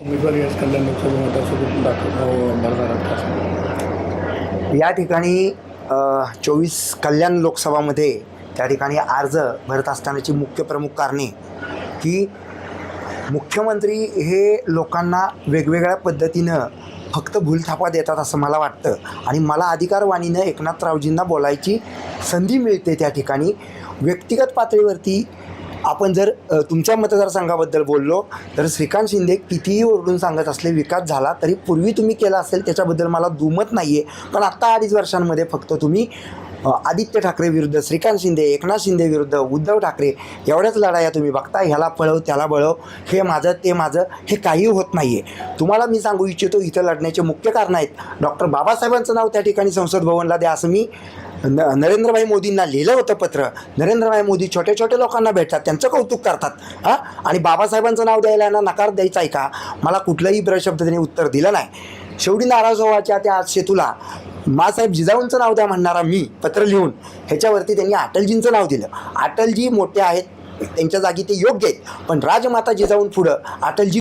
उमेदवारी आज कल्याण लोकसभा मतदारसंघातून दाखल भरणार आहात का? या ठिकाणी चोवीस कल्याण लोकसभामध्ये त्या ठिकाणी अर्ज भरत असतानाची मुख्य प्रमुख कारणे की मुख्यमंत्री हे लोकांना वेगवेगळ्या पद्धतीनं फक्त भूलथापा देतात असं मला वाटतं आणि मला अधिकारवाणीनं एकनाथरावजींना बोलायची संधी मिळते त्या ठिकाणी व्यक्तिगत पातळीवरती आपण जर तुमच्या मतदारसंघाबद्दल बोललो तर श्रीकांत शिंदे कितीही ओरडून सांगत असले विकास झाला तरी पूर्वी तुम्ही केला असेल त्याच्याबद्दल मला दुमत नाही आहे पण आत्ता अडीच वर्षांमध्ये फक्त तुम्ही आदित्य ठाकरे विरुद्ध श्रीकांत शिंदे एकनाथ शिंदे विरुद्ध उद्धव ठाकरे एवढ्याच लढाया तुम्ही बघता ह्याला पळव त्याला बळव. हे माझं ते माझं हे काही होत नाही आहे तुम्हाला मी सांगू इच्छितो इथं लढण्याचे मुख्य कारण आहेत. डॉक्टर बाबासाहेबांचं नाव त्या ठिकाणी संसद भवनला द्या असं मी न नरेंद्रभाई मोदींना लिहिलं होतं पत्र. नरेंद्रभाई मोदी छोट्या छोट्या लोकांना भेटतात त्यांचं कौतुक करतात. हां? आणि बाबासाहेबांचं नाव द्यायला ना नकार द्यायचा आहे का? मला कुठलंही प्रशब्द त्यांनी उत्तर दिलं नाही. शेवटी नाराज व्हायच्या त्या आज शेतूला. मासाहेब जिजाऊंचं नाव द्या म्हणणारा मी पत्र लिहून ह्याच्यावरती त्यांनी अटलजींचं नाव दिलं. अटलजी मोठे आहेत त्यांच्या जागी ते योग्य आहेत. पण राजमाता जिजाऊन पुढं अटलजी